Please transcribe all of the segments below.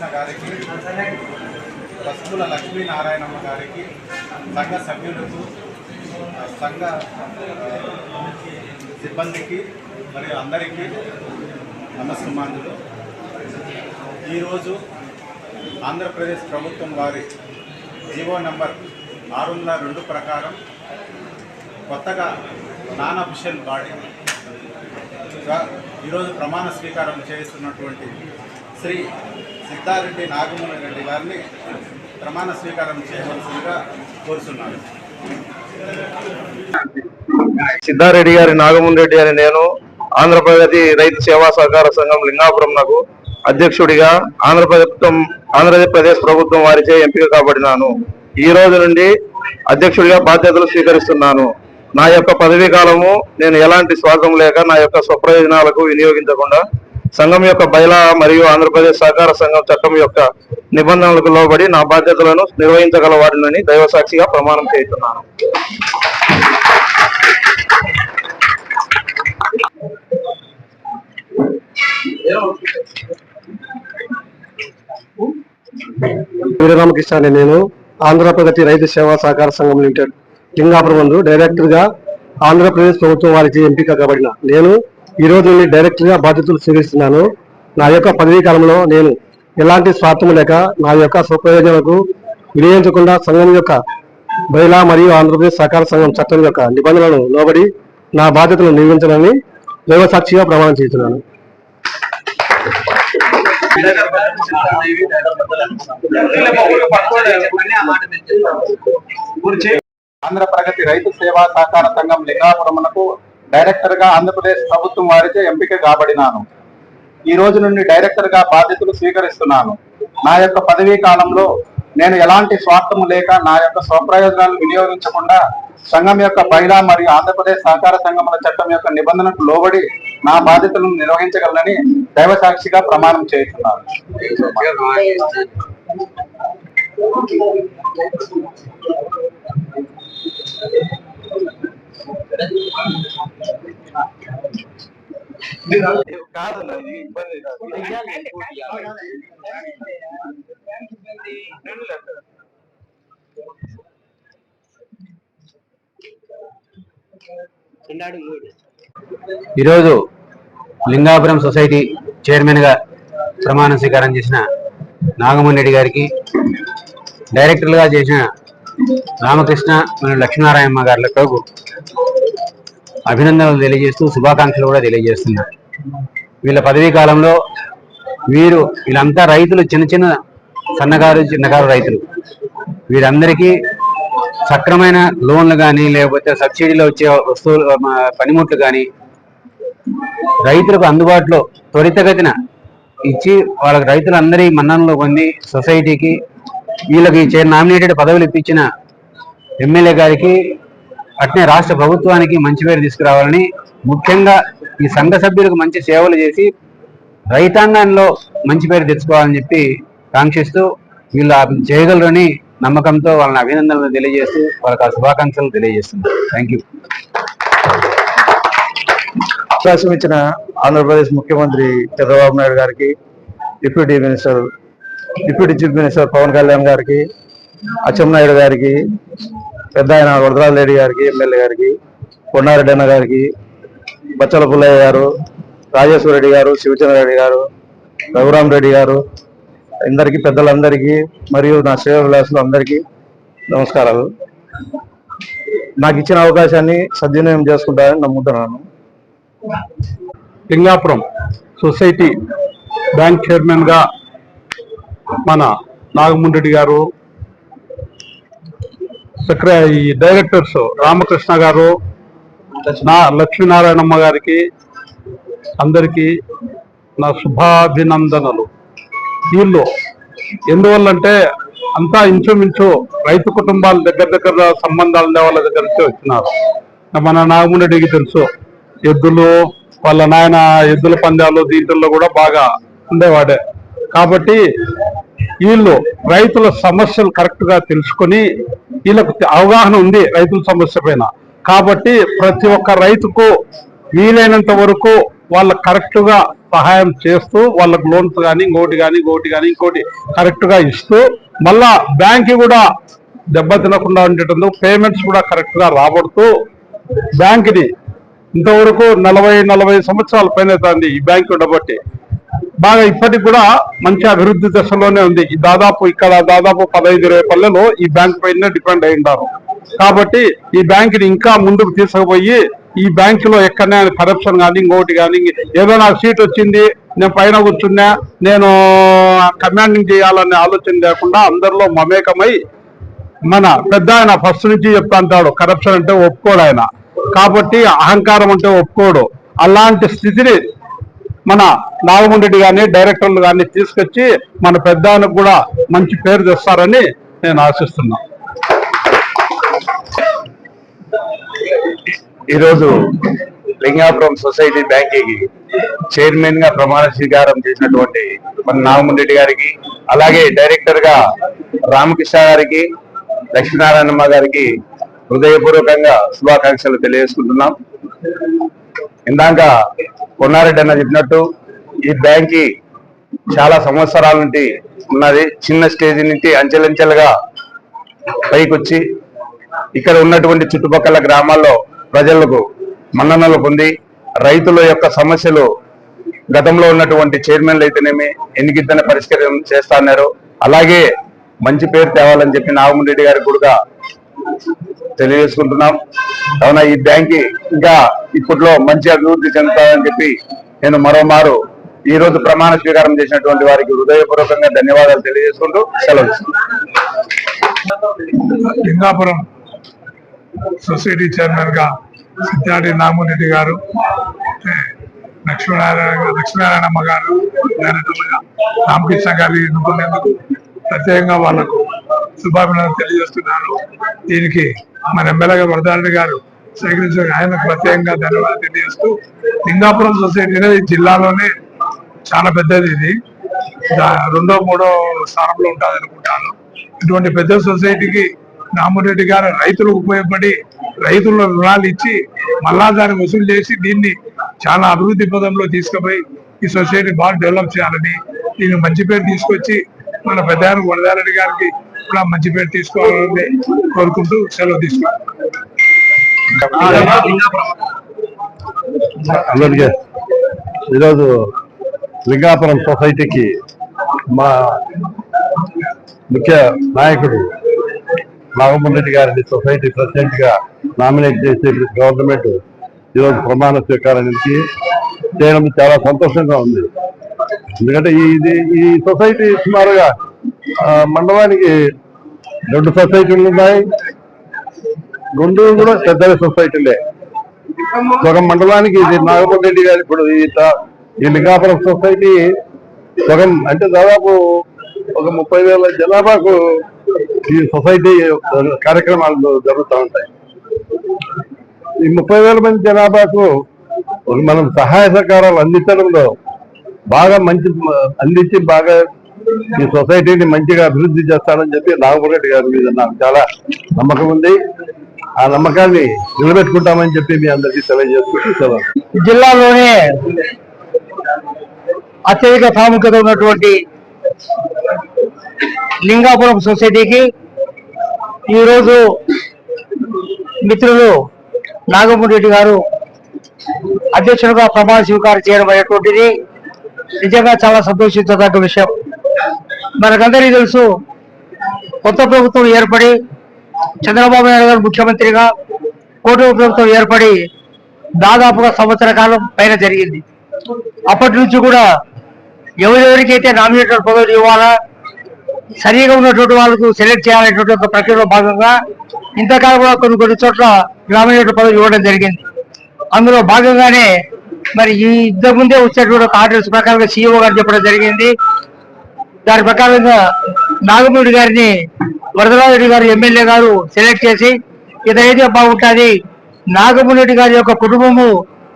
రామకృష్ణ గారికి పసుపుల లక్ష్మీనారాయణమ్మ గారికి సంఘ సభ్యులకు సంఘ సిబ్బందికి మరియు అందరికీ నమస్కారాలు ఈరోజు ఆంధ్రప్రదేశ్ ప్రభుత్వం వారి జీవో నంబర్ ఆరు వందల రెండు ప్రకారం కొత్తగా నాన్ అఫిషియల్ బాడీ. ఈరోజు ప్రమాణ స్వీకారం చేస్తున్నటువంటి శ్రీ సిద్ధారెడ్డి నాగమూల రెడ్డి గారిని ప్రమాణ స్వీకారం చేయవలసిందిగా కోరుతున్నాను సిద్ధారెడ్డి గారి నాగమోహన్ రెడ్డి అని నేను ఆంధ్రప్రగతి రైతు సేవా సహకార సంఘం లింగాపురం నాకు అధ్యక్షుడిగా ఆంధ్రప్రదేశ్ ఆంధ్రప్రదేశ్ ప్రభుత్వం వారిచే ఎంపిక కాబడినాను. ఈ రోజు నుండి అధ్యక్షుడిగా బాధ్యతలు స్వీకరిస్తున్నాను. నా యొక్క పదవీ కాలము నేను ఎలాంటి స్వార్థం లేక నా యొక్క స్వప్రయోజనాలకు వినియోగించకుండా సంఘం యొక్క బయలా మరియు ఆంధ్రప్రదేశ్ సహకార సంఘం చట్టం యొక్క నిబంధనలకు లోబడి నా బాధ్యతలను నిర్వహించగల వారిని దైవసాక్షిగా ప్రమాణం చేస్తున్నాను. వీరరామకృష్ణ నేను ఆంధ్రప్రగతి రైతు సేవా సహకార సంఘం లిమిటెడ్. లింగాపురం నందు డైరెక్టర్గా ఆంధ్రప్రదేశ్ ప్రభుత్వం వారికి ఎంపిక కాబడిన నేను ఈ రోజు నుండి డైరెక్టర్గా బాధ్యతలు స్వీకరిస్తున్నాను. నా యొక్క పదవీ కాలంలో నేను ఎలాంటి స్వార్థం లేక నా యొక్క స్వప్రయోజనాలకు వినియోగించకుండా సంఘం యొక్క బైలా మరియు ఆంధ్రప్రదేశ్ సహకార సంఘం చట్టం యొక్క నిబంధనలను లోబడి నా బాధ్యతలను నిర్వహించాలని దైవసాక్షిగా ప్రమాణం చేస్తున్నాను. ఆంధ్ర ప్రగతి రైతు సేవా సహకార సంఘం లింగాపురమునకు డైరెక్టర్గా ఆంధ్రప్రదేశ్ ప్రభుత్వం వారిచే ఎంపిక కాబడినాను. ఈ రోజు నుండి డైరెక్టర్గా బాధ్యతలు స్వీకరిస్తున్నాను. నా యొక్క పదవీ కాలంలో నేను ఎలాంటి స్వార్థము లేక నా యొక్క స్వప్రయోజనాలను వినియోగించకుండా సంఘం యొక్క బయలా మరియు ఆంధ్రప్రదేశ్ సహకార సంఘముల చట్టం యొక్క నిబంధనకు లోబడి నా బాధ్యతలను నిర్వహించగలనని దైవ సాక్షిగా ప్రమాణం చేస్తున్నాను. ఈరోజు లింగాపురం సొసైటీ చైర్మన్గా ప్రమాణ స్వీకారం చేసిన నాగమోహన్ రెడ్డి గారికి డైరెక్టర్లుగా చేసిన రామకృష్ణ మరియు లక్ష్మీనారాయణ గారులకు అభినందనలు తెలియజేస్తూ శుభాకాంక్షలు కూడా తెలియజేస్తున్నారు వీళ్ళ పదవీ కాలంలో వీరు వీళ్ళంతా రైతులు చిన్న చిన్న సన్నగారు చిన్నగారు రైతులు. వీరందరికీ సక్రమైన లోన్లు కానీ లేకపోతే సబ్సిడీలో వచ్చే వస్తువులు పనిముట్లు కానీ రైతులకు అందుబాటులో త్వరితగతిన ఇచ్చి వాళ్ళకి రైతులందరి మన్ననలో పొంది సొసైటీకి వీళ్ళకి చే నామినేటెడ్ పదవులు ఇప్పించిన ఎమ్మెల్యే గారికి అట్నే రాష్ట్ర ప్రభుత్వానికి మంచి పేరు తీసుకురావాలని ముఖ్యంగా ఈ సంఘ సభ్యులకు మంచి సేవలు చేసి రైతాంగంలో మంచి పేరు తెచ్చుకోవాలని చెప్పి కాంక్షిస్తూ వీళ్ళు చేయగలరని నమ్మకంతో వాళ్ళని అభినందనలు తెలియజేస్తూ వాళ్ళకి ఆ శుభాకాంక్షలు తెలియజేస్తున్నారు థ్యాంక్ యూ అవకాశం ఇచ్చిన ఆంధ్రప్రదేశ్ ముఖ్యమంత్రి చంద్రబాబు నాయుడు గారికి deputy minister deputy chief minister Pawan Kalyan గారికి అచ్చెన్నాయుడు గారికి పెద్ద ఆయన వరదరాజు రెడ్డి గారికి ఎమ్మెల్యే గారికి కొండారెడ్డి అన్న గారికి బచ్చల పుల్లయ్య గారు రాజేశ్వర రెడ్డి గారు శివచంద్ర రెడ్డి గారు రఘురామ్ రెడ్డి గారు అందరికీ పెద్దలందరికీ మరియు నా శ్రేయోభిలాసులు అందరికీ నమస్కారాలు. నాకు ఇచ్చిన అవకాశాన్ని సద్వినియోగం చేసుకుంటారని నమ్ముతున్నాను. లింగాపురం సొసైటీ బ్యాంక్ చైర్మన్గా మన నాగమోహన్ రెడ్డి గారు సెక్రటరీ డైరెక్టర్స్ రామకృష్ణ గారు నా లక్ష్మీనారాయణమ్మ గారికి అందరికీ నా శుభాభినందనలు. వీళ్ళు ఎందువల్లంటే అంతా ఇంచుమించు రైతు కుటుంబాల దగ్గర దగ్గర సంబంధాలు ఉండే వాళ్ళ దగ్గర నుంచి వచ్చినారు. మన నాగమోహన్ తెలుసు ఎద్దులు వాళ్ళ నాయన ఎద్దుల పందాలు దీంట్లో కూడా బాగా ఉండేవాడే. కాబట్టి వీళ్ళు రైతుల సమస్యలు కరెక్ట్గా తెలుసుకొని వీళ్ళకు అవగాహన ఉంది రైతుల సమస్య పైన. కాబట్టి ప్రతి ఒక్క రైతుకు వీలైనంత వరకు వాళ్ళ కరెక్ట్గా సహాయం చేస్తూ వాళ్ళకు లోన్స్ కానీ ఇంకోటి కానీ ఇంకోటి కానీ ఇంకోటి కరెక్ట్గా ఇస్తూ మళ్ళా బ్యాంక్ కూడా దెబ్బ తినకుండా ఉండేటందుకు పేమెంట్స్ కూడా కరెక్ట్గా రాబడుతూ బ్యాంక్ని ఇంతవరకు నలభై నలభై సంవత్సరాల పైన అవుతుంది ఈ బ్యాంక్ ఉండబట్టి బాగా ఇప్పటికి కూడా మంచి అభివృద్ధి దశలోనే ఉంది. ఈ దాదాపు ఇక్కడ దాదాపు పదహైదు ఇరవై పల్లెలు ఈ బ్యాంక్ పైన డిపెండ్ అయి ఉంటారు కాబట్టి ఈ బ్యాంకుని ఇంకా ముందుకు తీసుకుపోయి ఈ బ్యాంక్లో ఎక్కడనే కరప్షన్ కానీ ఇంకోటి కానీ ఏదో నాకు సీట్ వచ్చింది నేను పైన కూర్చున్నా నేను కమాండింగ్ చేయాలనే ఆలోచన లేకుండా అందరిలో మమేకమై మన పెద్ద ఆయన ఫస్ట్ నుంచి చెప్తా అంటాడు కరప్షన్ అంటే ఒప్పుకోడు ఆయన. కాబట్టి అహంకారం అంటే ఒప్పుకోడు. అలాంటి స్థితిని మన నాగమోహన్ కానీ డైరెక్టర్లు కానీ తీసుకొచ్చి మన పెద్ద కూడా మంచి పేరు తెస్తారని నేను ఆశిస్తున్నాను ఈరోజు లింగాపురం సొసైటీ బ్యాంకీకి చైర్మన్గా ప్రమాణ స్వీకారం చేసినటువంటి మన నాగమోహన్ రెడ్డి గారికి అలాగే డైరెక్టర్గా రామకృష్ణ గారికి లక్ష్మీనారాయణమ్మ గారికి హృదయపూర్వకంగా శుభాకాంక్షలు తెలియజేసుకుంటున్నాం. ఇందాక కొన్నారెడ్డి అన్న చెప్పినట్టు ఈ బ్యాంకి చాలా సంవత్సరాల నుండి ఉన్నది చిన్న స్టేజ్ నుంచి అంచెలంచెలుగా పైకొచ్చి ఇక్కడ ఉన్నటువంటి చుట్టుపక్కల గ్రామాల్లో ప్రజలకు మన్ననలు పొంది రైతుల యొక్క సమస్యలు గతంలో ఉన్నటువంటి చైర్మన్లు అయితేనేమి ఎన్నికిద్దనే పరిష్కారం చేస్తాన్నారు అలాగే మంచి పేరు తేవాలని చెప్పి నాగమోహన్ రెడ్డి గారికి కూడా తెలియజేసుకుంటున్నాం. కావున ఈ బ్యాంక్ ఇంకా ఇప్పట్లో మంచి అభివృద్ధి చెందుతాయని చెప్పి నేను మరోమారు ఈ రోజు ప్రమాణ స్వీకారం చేసినటువంటి వారికి హృదయపూర్వకంగా ధన్యవాదాలు తెలియజేసుకుంటూ సెలవు లింగాపురం సొసైటీ చైర్మన్గా సిద్ధాడి నామరెడ్డి గారు లక్ష్మీనారాయణ లక్ష్మీనారాయణమ్మ గారు డైరెక్టర్లుగా రామకృష్ణ గారి ఎన్నుకునేందుకు ప్రత్యేకంగా వాళ్ళకు శుభాభినందనలు తెలియజేస్తున్నాను. దీనికి మన ఎమ్మెల్యేగా వరదారెడ్డి గారు సేకరించిన ఆయనకు ప్రత్యేకంగా ధన్యవాదాలు తెలియజేస్తూ లింగాపురం సొసైటీ అనేది జిల్లాలోనే చాలా పెద్దది ఇది. రెండో మూడో స్థానంలో ఉంటుంది అనుకుంటాను ఇటువంటి పెద్ద సొసైటీకి రామరెడ్డి గారు రైతులకు ఉపయోగపడి రైతుల రుణాలు ఇచ్చి మళ్ళా దాన్ని వసూలు చేసి దీన్ని చాలా అభివృద్ధి పదంలో తీసుకుపోయి ఈ సొసైటీ బాగా డెవలప్ చేయాలని దీన్ని మంచి పేరు తీసుకొచ్చి మన పెద్ద వరదారెడ్డి గారికి కూడా మంచి పేరు తీసుకోవాలని కోరుకుంటూ సెలవు తీసుకుంటాం అందరికీ ఈరోజు లింగాపురం సొసైటీకి మా ముఖ్య నాయకుడు నాగమోహన్ రెడ్డి గారిని సొసైటీ ప్రెసిడెంట్గా నామినేట్ చేసే గవర్నమెంట్ ఈరోజు ప్రమాణ స్వీకారానికి చేయడం చాలా సంతోషంగా ఉంది. ఎందుకంటే ఇది ఈ సొసైటీ సుమారుగా మండలానికి రెండు సొసైటీలు ఉన్నాయి. రెండు కూడా పెద్ద సొసైటీలే. సగం మండలానికి ఇది నాగమోహన్ రెడ్డి గారు ఇప్పుడు ఈ ఈ లింగాపురం సొసైటీ సగం అంటే దాదాపు ఒక ముప్పై వేల జనాభాకు ఈ సొసైటీ కార్యక్రమాలు జరుగుతూ ఉంటాయి. ఈ ముప్పై వేల మంది జనాభాకు మనం సహాయ సహకారాలు అందించడంలో బాగా మంచి అందించి బాగా ఈ సొసైటీని మంచిగా అభివృద్ధి చేస్తానని చెప్పి నాగమోహన్ గారి మీద నాకు చాలా నమ్మకం ఉంది. ఆ నమ్మకాన్ని నిలబెట్టుకుంటామని చెప్పి మీ అందరికీ తెలియజేసుకుంటూ జిల్లాలోనే అత్యధిక ప్రాముఖ్యత ఉన్నటువంటి లింగాపురం సొసైటీకి ఈరోజు మిత్రులు నాగమూరి రెడ్డి గారు అధ్యక్షులుగా ప్రమాణ స్వీకారం చేయడం అనేటువంటిది నిజంగా చాలా సంతోషించదగ్గ విషయం. మనకందరికీ తెలుసు కొత్త ప్రభుత్వం ఏర్పడి చంద్రబాబు నాయుడు గారు ముఖ్యమంత్రిగా కూటమి ప్రభుత్వం ఏర్పడి దాదాపుగా సంవత్సర కాలం పైన జరిగింది. అప్పటి నుంచి కూడా ఎవరెవరికైతే నామినేటెడ్ పదవులు ఇవ్వాలా సరిగా ఉన్నటువంటి వాళ్ళకు సెలెక్ట్ చేయాలనేటువంటి ఒక ప్రక్రియలో భాగంగా ఇంతకాలం కూడా కొన్ని కొన్ని చోట్ల గ్రామీణ పదవి ఇవ్వడం జరిగింది. అందులో భాగంగానే మరి ఈ ఇంతకు ముందే వచ్చేటువంటి ఒక ఆర్డర్స్ ప్రకారంగా సీఈఓ గారు చెప్పడం జరిగింది. దాని ప్రకారంగా నాగమూడి గారిని వరదరాజుడి గారు ఎమ్మెల్యే గారు సెలెక్ట్ చేసి ఇదైతే బాగుంటుంది. నాగమూడి గారి యొక్క కుటుంబము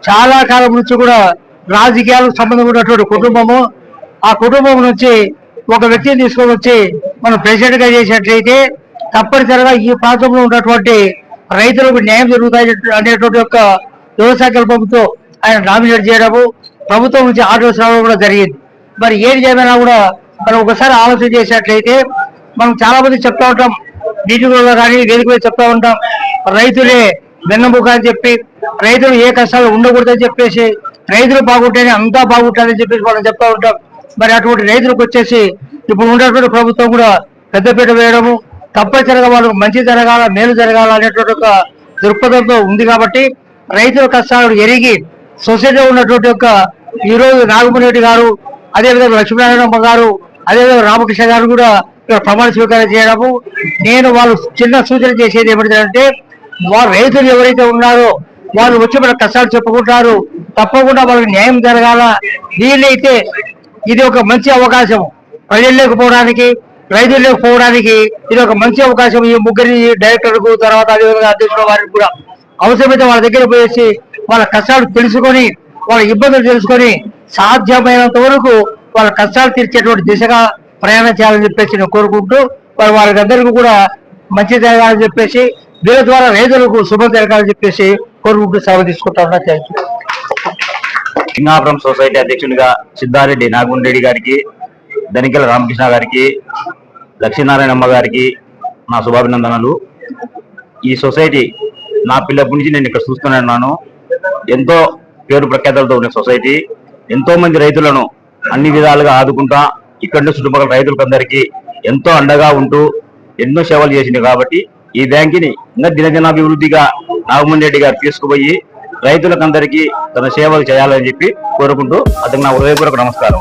చాలా కాలం నుంచి కూడా రాజకీయాలకు సంబంధం ఉన్నటువంటి కుటుంబము. ఆ కుటుంబం నుంచి ఒక వ్యక్తిని తీసుకొని వచ్చి మనం ప్రెసిడెంట్గా చేసినట్లయితే తప్పనిసరిగా ఈ ప్రాంతంలో ఉన్నటువంటి రైతులకు న్యాయం జరుగుతాయి అనేటువంటి యొక్క యువ ఆయన నామినేట్ చేయడము ప్రభుత్వం నుంచి ఆర్డర్స్ రావడం కూడా జరిగింది. మరి ఏది చేయమైనా కూడా మనం ఒకసారి ఆలోచన చేసినట్లయితే మనం చాలా మంది చెప్తా ఉంటాం మీటింగులలో కానీ వేదిక మీద చెప్తా ఉంటాం రైతులే వెన్నముక అని చెప్పి రైతులు ఏ కష్టాలు ఉండకూడదని చెప్పేసి రైతులు బాగుంటేనే అంతా బాగుంటారని చెప్పేసి మనం చెప్తా ఉంటాం. మరి అటువంటి రైతులకు వచ్చేసి ఇప్పుడు ఉన్నటువంటి ప్రభుత్వం కూడా పెద్దపీట వేయడము తప్పనిసరిగా వాళ్ళకు మంచి జరగాల మేలు జరగాల అనేటువంటి ఒక దృక్పథంతో ఉంది కాబట్టి రైతుల కష్టాలను ఎరిగి సొసైటీలో ఉన్నటువంటి యొక్క ఈ రోజు రెడ్డి గారు అదేవిధంగా లక్ష్మీనారాయణమ్మ గారు అదేవిధంగా రామకృష్ణ గారు కూడా ఇక్కడ ప్రమాణ స్వీకారం చేయడము. నేను వాళ్ళు చిన్న సూచన చేసేది ఏమిటంటే వారు రైతులు ఎవరైతే ఉన్నారో వాళ్ళు వచ్చి మన కష్టాలు చెప్పుకుంటారు. తప్పకుండా వాళ్ళకి న్యాయం జరగాల. వీలైతే ఇది ఒక మంచి అవకాశం. ప్రజల్లోకి పోవడానికి రైతుల్లోకి పోవడానికి ఇది ఒక మంచి అవకాశం. ఈ ముగ్గురి డైరెక్టర్కు తర్వాత అదేవిధంగా అధ్యక్షుల వారికి కూడా అవసరమైతే వాళ్ళ దగ్గర పోయేసి వాళ్ళ కష్టాలు తెలుసుకొని వాళ్ళ ఇబ్బందులు తెలుసుకొని సాధ్యమైనంత వరకు వాళ్ళ కష్టాలు తీర్చేటువంటి దిశగా ప్రయాణం చేయాలని చెప్పేసి నేను కోరుకుంటూ మరి వాళ్ళకందరికీ కూడా మంచి జరగాలని చెప్పేసి వీళ్ళ ద్వారా రైతులకు శుభం జరగాలని చెప్పేసి కోరుకుంటూ సెలవు తీసుకుంటా ఉన్నా థ్యాంక్ యూ. సింగాపురం సొసైటీ అధ్యక్షునిగా సిద్ధారెడ్డి నాగమోహన్ రెడ్డి గారికి ధనికల రామకృష్ణ గారికి లక్ష్మీనారాయణమ్మ గారికి నా శుభాభినందనలు. ఈ సొసైటీ నా పిల్లప్పటి నుంచి నేను ఇక్కడ చూస్తున్నాను ఉన్నాను. ఎంతో పేరు ప్రఖ్యాతలతో ఉన్న సొసైటీ. ఎంతో మంది రైతులను అన్ని విధాలుగా ఆదుకుంటా ఇక్కడ చుట్టుపక్కల రైతులకందరికీ ఎంతో అండగా ఉంటూ ఎన్నో సేవలు చేసింది కాబట్టి ఈ బ్యాంకుని ఇంకా దినదినాభివృద్ధిగా నాగమోహన్ రెడ్డి గారు తీసుకుపోయి రైతులకందరికీ తన సేవలు చేయాలని చెప్పి కోరుకుంటూ అతను నా హృదయపూర్వక నమస్కారం.